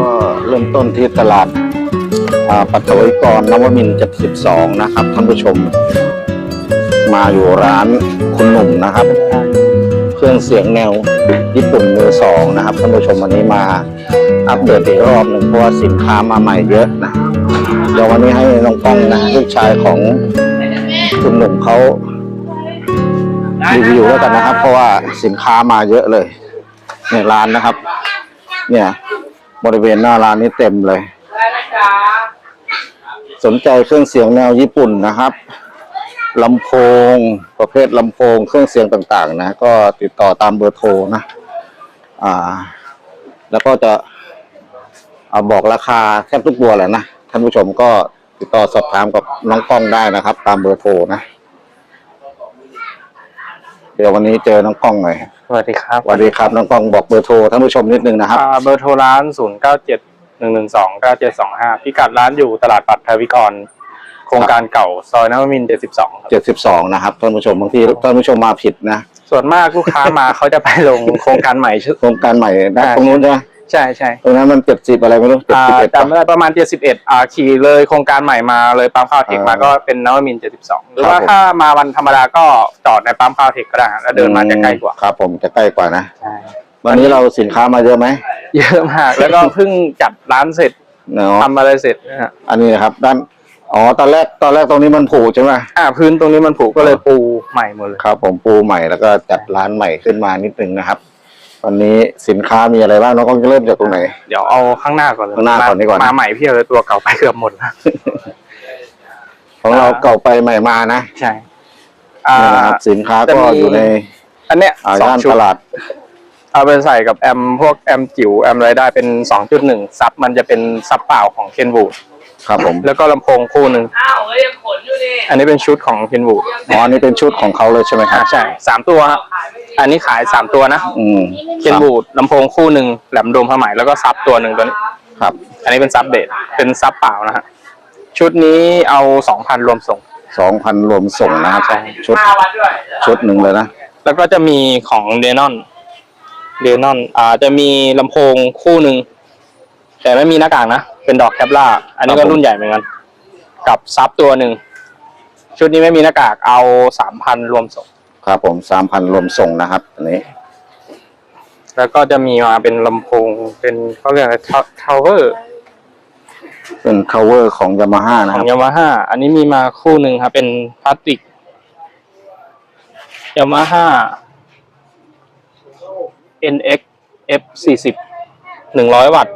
ก็เริ่มต้นที่ตลาดปัตตวิกรนวมิน72 นะครับท่านผู้ชม มาอยู่ร้านคุณหนุ่มนะครับ เครื่องเสียงแนวญี่ปุ่นมือสองนะครับท่านผู้ชมวันนี้มาอัปเดตอีกรอบหนึ่งเพราะว่าสินค้ามาใหม่เยอะนะเดี๋ยววันนี้ให้น้องป้องนะลูกชายของคุณหนุ่มเขารีวิวแล้วกันนะครับ เพราะว่าสินค้ามาเยอะเลยในร้านนะครับ เนี่ย บริเวณหน้าร้านนี้เต็มเลย สนใจเครื่องเสียงแนวญี่ปุ่นนะครับลำโพง ประเภทลำโพง เครื่องเสียงต่างๆ นะ ก็ติดต่อตามเบอร์โทรนะ อ่า แล้วก็จะเอาบอกราคาแทบทุกตัวแหละนะ ท่านผู้ชมก็ติดต่อสอบถามกับน้องกล้องได้นะครับ ตามเบอร์โทรนะ เดี๋ยววันนี้เจอน้องกล้องหน่อย สวัสดีครับสวัสดีครับน้องกล้องบอกเบอร์โทรท่านผู้ชมนิดนึงนะครับอ่าเบอร์โทรร้าน 0 9 7 1 1 2 9 7 2 5 พิกัดร้านอยู่ตลาดปัดทวิกร โครงการเก่าซอยนวมินทร์72ครับ เจ็ดสิบสองนะครับท่านผู้ชมบางทีท่านผู้ชมมาผิดนะส่วนมากลูกค้ามา เขาจะไปลงโครงการใหม่ชื่อโครงการใหม่นะใช่ตรงนู้นใช่ไหม ใช่ใช่ตรงนั้นมันเจ็ดสิบอะไรไม่รู้เจ็ดอ่าสิบเอ็ดจำไม่ได้ประมาณ 71อ่าขี่เลยโครงการใหม่มาเลยปั๊มข้าวเทคมาอ่าก็เป็นนวมินทร์72 หรือครับว่าผมถ้ามาวันธรรมดาก็จอดในปั๊มข้าวเทคก็ได้ฮะแล้วเดินมาจะใกล้กว่าครับ ผมจะใกล้กว่านะ ใช่วันนี้เราสินค้ามาเยอะไหมเยอะมาก แล้วก็เพิ่งจัดร้านเสร็จเนาะทำอะไรเสร็จนะฮะอันนี้นะครับ ด้าน อ๋อ ตอนแรก ตอนแรกตรงนี้มันผุใช่ไหมอ่าพื้นตรงนี้มันผุก็เลยปูใหม่หมดเลย ครับ ผมปูใหม่แล้วก็จัดร้านใหม่ขึ้นมานิดนึงนะครับ วันนี้สินค้ามีอะไรบ้างน้องกล้องจะเริ่มจากตรงไหน เดี๋ยวเอาข้างหน้าก่อนเลยข้างหน้าก่อนดีกว่านะ มาใหม่เพียบเลยตัวเก่าไปเกือบหมดแล้วของเราอ่าเก่าไปใหม่มานะใช่อ่า นี่นะครับสินค้าจะก็มี อยู่ในอันเนี้ยอ่าสองย่านชุดตลาดเอาไปใส่กับแอมพวกแอมจิ๋วแอมอะไรได้เป็น2.1ซับมันจะเป็นซับเปล่าของเคนบูดครับผมแล้วก็ลำโพงคู่หนึ่งอ้าวเอ้ยยังขนอยู่นี่อันนี้เป็นชุดของเคนบูดอ๋ออันนี้เป็นชุดของเขาเลยใช่ไหมคอ่ารับใช่สามตัวฮะ อันนี้ขายสามตัวนะอืมเคนบูดลำโพงคู่หนึ่งแหลมโดมผ้าไหมแล้วก็ซับตัวหนึ่งตัวนี้ ครับอันนี้เป็นซับเบสเป็นซับเปล่านะฮะชุดนี้เอาสองพันรวมส่ง สองพันรวมส่งนะครับใช่ชุดห้าวันด้วยชุดหนึ่งเลยนะ แล้วก็จะมีของเดนอนเดนอนอ่าจะมีลำโพงคู่หนึ่งแต่ไม่มีหน้ากากนะเป็นดอกแคปล่าอันนี้ครัก็บผม รุ่นใหญ่เหมือนกันกับซับตัวหนึ่งชุดนี้ไม่มีหน้ากากเอาสามพันรวมส่ง ครับผมสามพันรวมส่งนะครับอันนี้ แล้วก็จะมีมาเป็นลำโพง เป็นเขาเรียกอะไรทาวเวอร์เป็น cover ของยามาฮ่านะขคอรังบ ยามาฮ่าอันนี้มีมาคู่หนึ่งครับ เป็นพลาสติกยามาฮ่า NX F สี่สิบหนึ่งร้อยวัตต์